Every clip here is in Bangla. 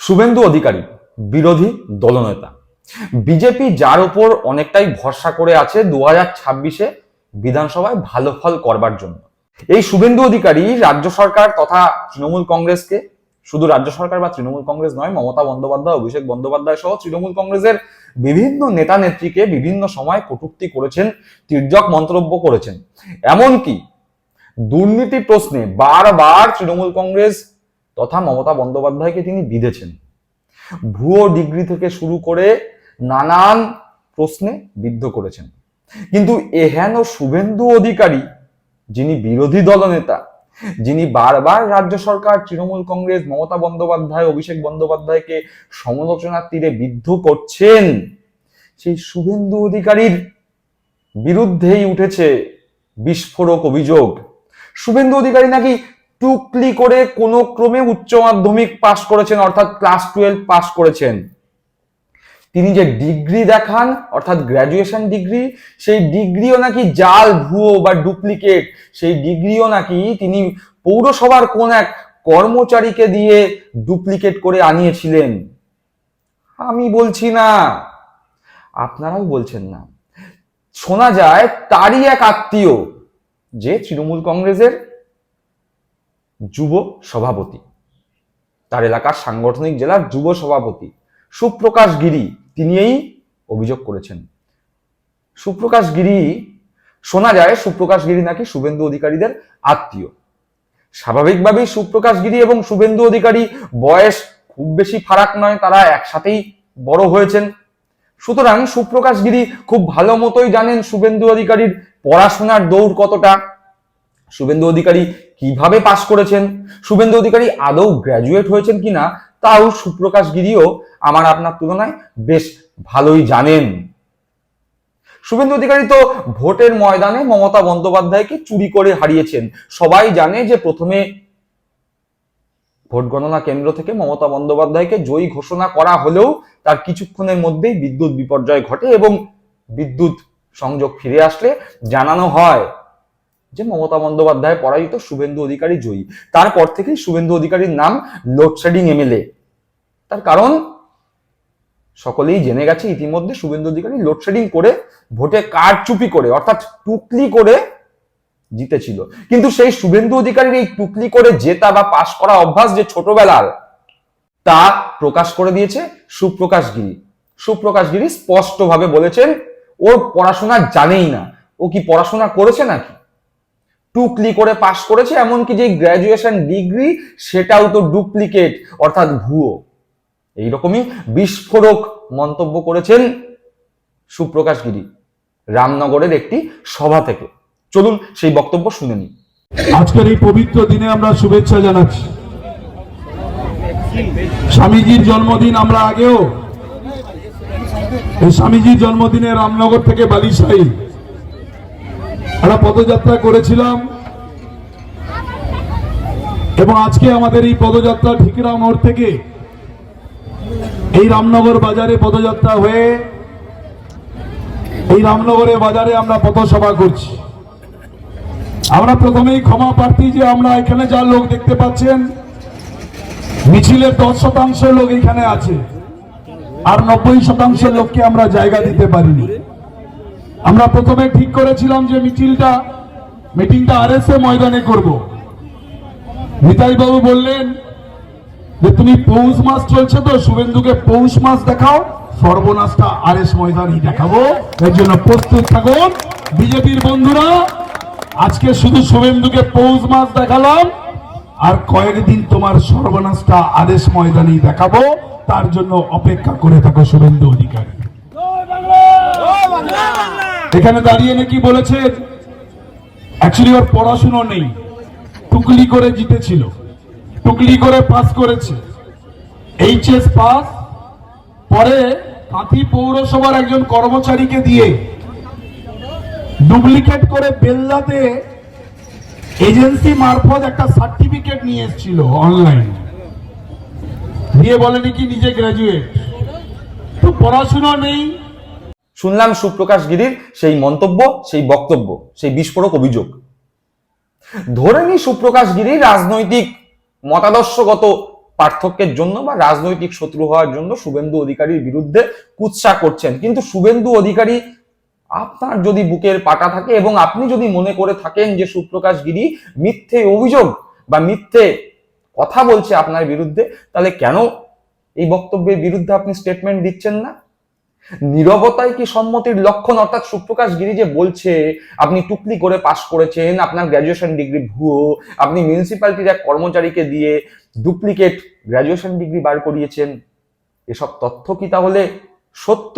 শুভেন্দু অধিকারী, বিরোধী দলনেতা। বিজেপি যার উপর অনেকটাই ভরসা করে আছে দু হাজার ছাব্বিশে বিধানসভায় ভালো ফল করবার জন্য। এই শুভেন্দু অধিকারী রাজ্য সরকার তথা তৃণমূল কংগ্রেসকে, শুধু রাজ্য সরকার বা তৃণমূল কংগ্রেস নয়, মমতা বন্দ্যোপাধ্যায়, অভিষেক বন্দ্যোপাধ্যায় সহ তৃণমূল কংগ্রেসের বিভিন্ন নেতা নেত্রীকে বিভিন্ন সময় কটূক্তি করেছেন, তির্যক মন্তব্য করেছেন। এমনকি দুর্নীতি প্রশ্নে বারবার তৃণমূল কংগ্রেস তথা মমতা বন্দ্যোপাধ্যায়কে তিনি বিঁধেছেন। ভুয়ো ডিগ্রি থেকে শুরু করে নানান প্রশ্নে বিদ্ধ করেছেন। কিন্তু এহেন শুভেন্দু অধিকারী, যিনি বিরোধী দলনেতা, যিনি বারবার রাজ্য সরকার, তৃণমূল কংগ্রেস, মমতা বন্দ্যোপাধ্যায়, অভিষেক বন্দ্যোপাধ্যায়কে সমালোচনার তীরে বিদ্ধ করছেন, সেই শুভেন্দু অধিকারীর বিরুদ্ধেই উঠেছে বিস্ফোরক অভিযোগ। শুভেন্দু অধিকারী নাকি টুকলি করে কোনো ক্রমে উচ্চ মাধ্যমিক পাশ করেছেন, অর্থাৎ ক্লাস টুয়েলভ পাশ করেছেন। তিনি যে ডিগ্রি দেখান, অর্থাৎ গ্র্যাজুয়েশন ডিগ্রি, সেই ডিগ্রিও নাকি জাল, ভুয়ো বা ডুপ্লিকেট সেই ডিগ্রিও নাকি তিনি পৌরসভার কোন এক কর্মচারীকে দিয়ে ডুপ্লিকেট করে আনিয়েছিলেন। আমি বলছি না। আপনারাও বলছেন না। শোনা যায়, তারই এক আত্মীয়, যে তৃণমূল কংগ্রেসের যুব সভাপতি। তার এলাকার সাংগঠনিক জেলার যুব সভাপতি সুপ্রকাশ গিরি তিনি এই অভিযোগ করেছেন। সুপ্রকাশ গিরি, শোনা যায় সুপ্রকাশ গিরি নাকি শুভেন্দু অধিকারীদের আত্মীয়। স্বাভাবিকভাবেই সুপ্রকাশ গিরি এবং শুভেন্দু অধিকারী বয়স খুব বেশি ফারাক নয়, তারা একসাথেই বড় হয়েছেন। সুতরাং সুপ্রকাশ গিরি খুব ভালো মতোই জানেন শুভেন্দু অধিকারীর পড়াশোনার দৌড় কতটা। শুভেন্দু অধিকারী কীভাবে পাশ করেছেন? শুভেন্দু অধিকারী আদৌ গ্র্যাজুয়েট হয়েছেন কিনা? তাও সুপ্রকাশ গিরিও আমার আপনার তুলনায় বেশ ভালোই জানেন। শুভেন্দু অধিকারী তো ভোটের ময়দানে মমতা বন্দ্যোপাধ্যায়কে চুরি করে হারিয়েছেন। সবাই জানে যে প্রথমে ভোট গণনা কেন্দ্র থেকে মমতা বন্দ্যোপাধ্যায়কে জয়ী ঘোষণা করা হলেও তার কিছুক্ষণের মধ্যেই বিদ্যুৎ বিপর্যয় ঘটে এবং বিদ্যুৎ সংযোগ ফিরে আসলে জানানো হয়। যে মমতা বন্দ্যোপাধ্যায় পরাজিত শুভেন্দু অধিকারী জয়ী। তারপর থেকেই শুভেন্দু অধিকারীর নাম লোডশেডিং এমএলএ। তার কারণ, সকলেই জেনে গেছে ইতিমধ্যে শুভেন্দু অধিকারী লোডশেডিং করে ভোটে কারচুপি করে, অর্থাৎ টুকলি করে জিতেছিল। কিন্তু সেই শুভেন্দু অধিকারীর এই টুকলি করে জেতা বা পাশ করা অভ্যাস যে ছোটবেলার, তা প্রকাশ করে দিয়েছে সুপ্রকাশ গিরি। সুপ্রকাশ গিরি স্পষ্টভাবে বলেছেন, ওর পড়াশোনা জানেই না। ও কি পড়াশোনা করেছে নাকি? টুকলি করে পাশ করেছে, এমনকি যে গ্র্যাজুয়েশন ডিগ্রি সেটাও তো ডুপ্লিকেট অর্থাৎ ভুয়ো। এইরকমই বিস্ফোরক মন্তব্য করেছেন সুপ্রকাশ গিরি, রামনগরের একটি সভা থেকে। চলুন সেই বক্তব্য শুনে নিই। আজকের এই পবিত্র দিনে আমরা শুভেচ্ছা জানাচ্ছি। স্বামীজির জন্মদিন আমরা আগেও স্বামীজির জন্মদিনে রামনগর থেকে বালিশাহী আমরা পদযাত্রা করেছিলাম। এবং আজকে আমাদের এই পদযাত্রা ঠিকরা মোড় থেকে এই রামনগর বাজারে পদযাত্রা হয়ে এই রামনগরের বাজারে আমরা পথসভা করছি। আমরা প্রথমেই ক্ষমা প্রার্থী যে আমরা এখানে যা লোক দেখতে পাচ্ছেন, মিছিলের দশ শতাংশ লোক এখানে আছে। আর নব্বই শতাংশ লোককে আমরা জায়গা দিতে পারিনি। আমরা প্রথমে ঠিক করেছিলাম যে মিছিলটা, মিটিংটা আর ময়দানে করব। নিতাই বাবু বললেন যে, তুমি পৌষ মাস চলছে তো, শুভেন্দুকে পৌষ মাস দেখাও, সর্বনাশটা আর এস ময়দানই দেখাবো। এর জন্য প্রস্তুত থাকুন। বিজেপির বন্ধুরা, আজকে শুধু শুভেন্দুকে পৌষ মাস দেখালাম, আর কয়েকদিন তোমার সর্বনাশটা আদেশ ময়দানেই দেখাবো। তার জন্য অপেক্ষা করে থাকো শুভেন্দু অধিকারী। এখানে দাঁড়িয়ে নাকি বলেছে অ্যাকচুয়ালি ওর পড়াশুনো নেই, টুকলি করে জিতেছিল, টুকলি করে পাস করেছে। এইচএস পাস পরে কাঁথি পৌরসভার একজন কর্মচারীকে দিয়ে ডুপ্লিকেট করে বেল্লাতে এজেন্সি মারফত একটা সার্টিফিকেট নিয়ে এসেছিল অনলাইন দিয়ে বলেনি কি, নিজে গ্রাজুয়েট তো পড়াশোনা নেই শুনলাম সুপ্রকাশ গিরির সেই মন্তব্য, সেই বক্তব্য, সেই বিস্ফোরক অভিযোগ। ধরে নি সুপ্রকাশ গিরি রাজনৈতিক মতাদর্শগত পার্থক্যের জন্য বা রাজনৈতিক শত্রু হওয়ার জন্য শুভেন্দু অধিকারীর বিরুদ্ধে কুৎসা করছেন। কিন্তু শুভেন্দু অধিকারী, আপনার যদি বুকের পাটা থাকে এবং আপনি যদি মনে করে থাকেন যে সুপ্রকাশ গিরি মিথ্যে অভিযোগ বা মিথ্যে কথা বলছে আপনার বিরুদ্ধে, তাহলে কেন এই বক্তব্যের বিরুদ্ধে আপনি স্টেটমেন্ট দিচ্ছেন না? নীরবতাই কি সম্মতির লক্ষণ? অর্থাৎ সুপ্রকাশ গিরি যে বলছে, আপনি টুকলি করে পাশ করেছেন, আপনার গ্র্যাজুয়েশন ডিগ্রি ভুয়ো, আপনি মিউনিসিপ্যালিটির এক কর্মচারীকে দিয়ে ডুপ্লিকেট গ্র্যাজুয়েশন ডিগ্রি বার করিয়েছেন, এসব তথ্য কি তাহলে সত্য?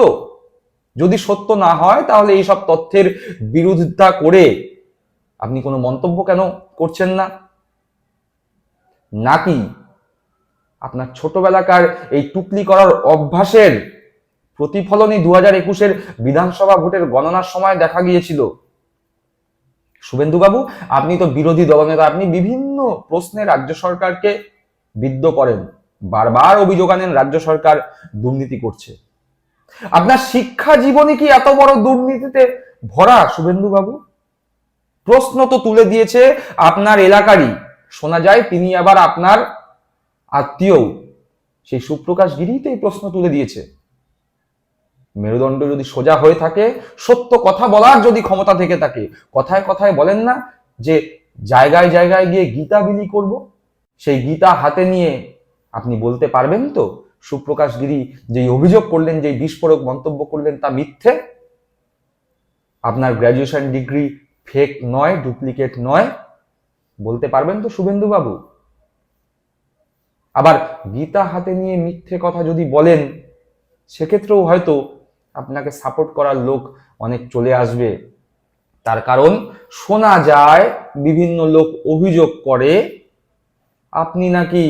যদি সত্য না হয়, তাহলে এইসব তথ্যের বিরোধিতা করে আপনি কোনো মন্তব্য কেন করছেন না? নাকি আপনার ছোটবেলাকার এই টুকলি করার অভ্যাসের প্রতিফলনই দু হাজার একুশের বিধানসভা ভোটের গণনার সময় দেখা গিয়েছিল। শুভেন্দুবাবু, আপনি তো বিরোধী দলনেতা, আপনি বিভিন্ন প্রশ্নে রাজ্য সরকারকে বিদ্ধ করেন, বারবার অভিযোগ আনেন রাজ্য সরকার দুর্নীতি করছে। আপনার শিক্ষা জীবনী কি এত বড় দুর্নীতিতে ভরা, শুভেন্দুবাবু? প্রশ্ন তো তুলে দিয়েছে আপনার এলাকারই। শোনা যায় তিনি আবার আপনার আত্মীয় সেই সুপ্রকাশ গিরি তো এই প্রশ্ন তুলে দিয়েছে। মেরুদণ্ড যদি সোজা হয়ে থাকে, সত্য কথা বলার যদি ক্ষমতা থেকে থাকে, কথায় কথায় বলেন না যে জায়গায় জায়গায় গিয়ে গীতা বিলি করব। সেই গীতা হাতে নিয়ে আপনি বলতে পারবেন তো? সুপ্রকাশ গিরি যেই অভিযোগ করলেন, যেই বিস্ফোরক মন্তব্য করলেন তা মিথ্যে? আপনার গ্র্যাজুয়েশন ডিগ্রি ফেক নয় ডুপ্লিকেট নয়। বলতে পারবেন তো শুভেন্দু বাবু আবার গীতা হাতে নিয়ে মিথ্যে কথা যদি বলেন, সেক্ষেত্রেও হয়তো আপনাকে সাপোর্ট করার লোক অনেক চলে আসবে। তার কারণ শোনা যায়, বিভিন্ন লোক অভিযোগ করে, আপনি নাকি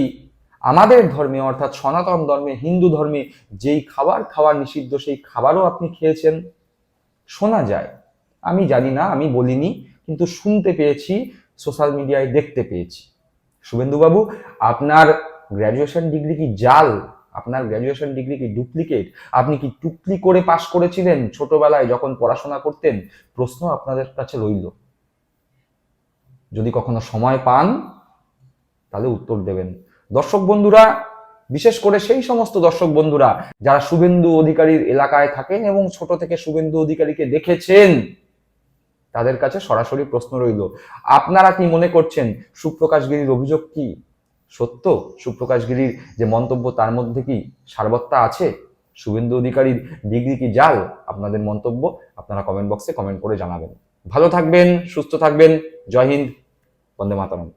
আমাদের ধর্মে, অর্থাৎ সনাতন ধর্মে, হিন্দু ধর্মে যেই খাবার খাওয়া নিষিদ্ধ, সেই খাবারও আপনি খেয়েছেন? শোনা যায়। আমি জানি না, আমি বলিনি, কিন্তু শুনতে পেয়েছি, সোশ্যাল মিডিয়ায় দেখতে পেয়েছি। শুভেন্দুবাবু, আপনার গ্র্যাজুয়েশন ডিগ্রি কি জাল? আপনার গ্র্যাজুয়েশন ডিগ্রি কি ডুপ্লিকেট আপনি কি টুকলি করে পাশ করেছিলেন ছোটবেলায় যখন পড়াশোনা করতেন? প্রশ্ন আপনাদের কাছে রইল। যদি কখনো সময় পান, তাহলে উত্তর দেবেন। দর্শক বন্ধুরা, বিশেষ করে সেই সমস্ত দর্শক বন্ধুরা, যারা শুভেন্দু অধিকারীর এলাকায় থাকেন এবং ছোট থেকে শুভেন্দু অধিকারীকে দেখেছেন, তাদের কাছে সরাসরি প্রশ্ন রইল। আপনারা কি মনে করছেন, সুপ্রকাশ গিরির অভিযোগ কি? সত্য? সুপ্রকাশ গিরির যে মন্তব্য, তার মধ্যে কি সারবত্তা আছে? শুভেন্দু অধিকারীর ডিগ্রি কি জাল? আপনাদের মন্তব্য আপনারা কমেন্ট বক্সে কমেন্ট করে জানাবেন। ভালো থাকবেন, সুস্থ থাকবেন। জয় হিন্দ, বন্দে মাতারম।